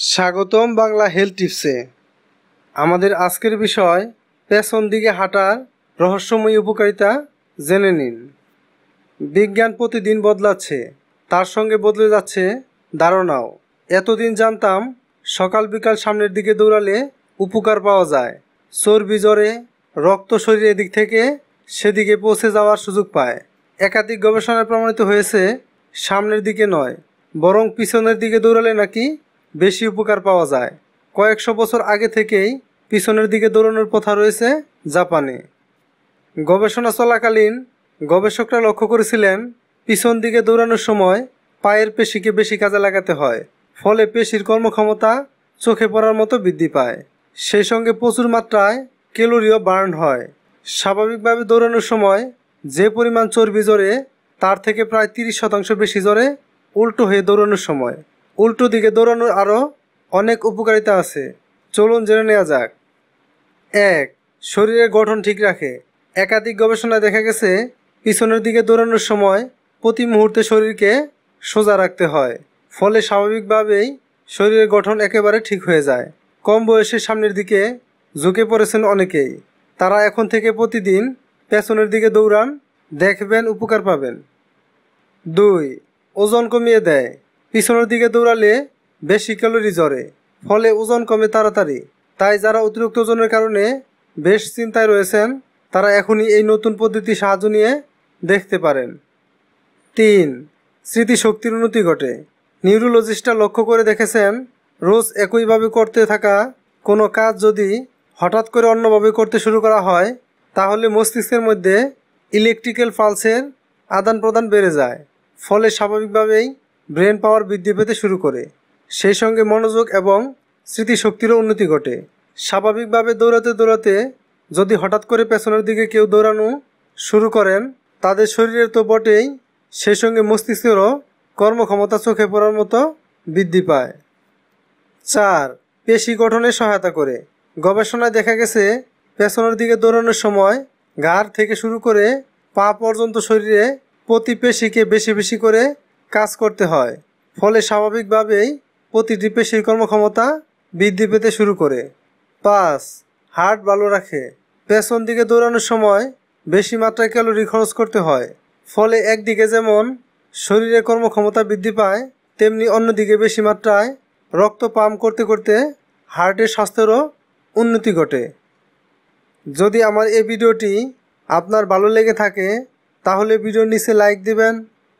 স্বাগতম বাংলা হেলথ টিপসে। আমাদের আজকের বিষয়, পেছন দিকে হাঁটার রহস্যময়ী উপকারিতা জেনে নিন। বিজ্ঞান প্রতিদিন বদলাচ্ছে, তার সঙ্গে বদলে যাচ্ছে ধারণাও। এতদিন জানতাম, সকাল বিকাল সামনের দিকে দৌড়ালে উপকার পাওয়া যায়। চর্বি জ্বরে, রক্ত শরীরের দিক থেকে সেদিকে পৌঁছে যাওয়ার সুযোগ পায়। একাধিক গবেষণায় প্রমাণিত হয়েছে, সামনের দিকে নয়, বরং পিছনের দিকে দৌড়ালে নাকি বেশি উপকার পাওয়া যায়। কয়েকশো বছর আগে থেকেই পিছনের দিকে দৌড়ানোর প্রথা রয়েছে জাপানে। গবেষণা চলাকালীন গবেষকরা লক্ষ্য করেছিলেন, পিছন দিকে দৌড়ানোর সময় পায়ের পেশিকে বেশি কাজে লাগাতে হয়, ফলে পেশির কর্মক্ষমতা চোখে পড়ার মতো বৃদ্ধি পায়। সেই সঙ্গে প্রচুর মাত্রায় ক্যালোরিও বার্ন হয়। স্বাভাবিকভাবে দৌড়ানোর সময় যে পরিমাণ চর্বি জ্বরে, তার থেকে প্রায় তিরিশ শতাংশ বেশি জ্বরে উল্টো হয়ে দৌড়ানোর সময়। উল্টো দিকে দৌড়ানোর আরও অনেক উপকারিতা আছে। চলুন জেনে নেওয়া যাক। এক, শরীরের গঠন ঠিক রাখে। একাধিক গবেষণায় দেখা গেছে, পিছনের দিকে দৌড়ানোর সময় প্রতি মুহূর্তে শরীরকে সোজা রাখতে হয়। ফলে স্বাভাবিকভাবেই শরীরের গঠন একেবারে ঠিক হয়ে যায়। কম বয়সে সামনের দিকে ঝুঁকে পড়েছেন অনেকেই। তারা এখন থেকে প্রতিদিন পেছনের দিকে দৌড়ান, দেখবেন, উপকার পাবেন। দুই, ওজন কমিয়ে দেয়। পিছনের দিকে দৌড়ালে বেশি ক্যালোরি জ্বরে ফলে ওজন কমে তাড়াতাড়ি। তাই যারা অতিরিক্ত ওজনের কারণে বেশ চিন্তায় রয়েছেন, তারা এখনই এই নতুন পদ্ধতি সাহায্য নিয়ে দেখতে পারেন। তিন, স্মৃতিশক্তির উন্নতি ঘটে। নিউরোলজিস্টরা লক্ষ্য করে দেখেছেন, রোজ একইভাবে করতে থাকা কোনো কাজ যদি হঠাৎ করে অন্যভাবে করতে শুরু করা হয়, তাহলে মস্তিষ্কের মধ্যে ইলেকট্রিক্যাল পালসের আদান প্রদান বেড়ে যায়, ফলে স্বাভাবিকভাবেই ব্রেন পাওয়ার বৃদ্ধি পেতে শুরু করে। সেই সঙ্গে মনোযোগ এবং স্মৃতিশক্তিরও উন্নতি ঘটে। স্বাভাবিকভাবে দৌড়াতে দৌড়াতে যদি হঠাৎ করে পেছনের দিকে কেউ দৌড়ানো শুরু করেন, তাদের শরীরের তো বটেই, সেই সঙ্গে মস্তিষ্কেরও কর্মক্ষমতা চোখে পড়ার মতো বৃদ্ধি পায়। চার, পেশি গঠনে সহায়তা করে। গবেষণায় দেখা গেছে, পেছনের দিকে দৌড়ানোর সময় ঘাড় থেকে শুরু করে পা পর্যন্ত শরীরে প্রতি পেশিকে বেশি বেশি করে কাজ করতে হয়। ফলে স্বাভাবিকভাবেই প্রতিটি পেশির কর্মক্ষমতা বৃদ্ধি পেতে শুরু করে। পাঁচ হার্ট ভালো রাখে। পেছন দিকে দৌড়ানোর সময় বেশি মাত্রায় ক্যালোরি খরচ করতে হয়। ফলে একদিকে যেমন শরীরে কর্মক্ষমতা বৃদ্ধি পায়, তেমনি অন্যদিকে বেশি মাত্রায় রক্ত পাম্প করতে করতে হার্টের স্বাস্থ্যেরও উন্নতি ঘটে। যদি আমার এই ভিডিওটি আপনার ভালো লেগে থাকে, তাহলে ভিডিওর নিচে লাইক দিবেন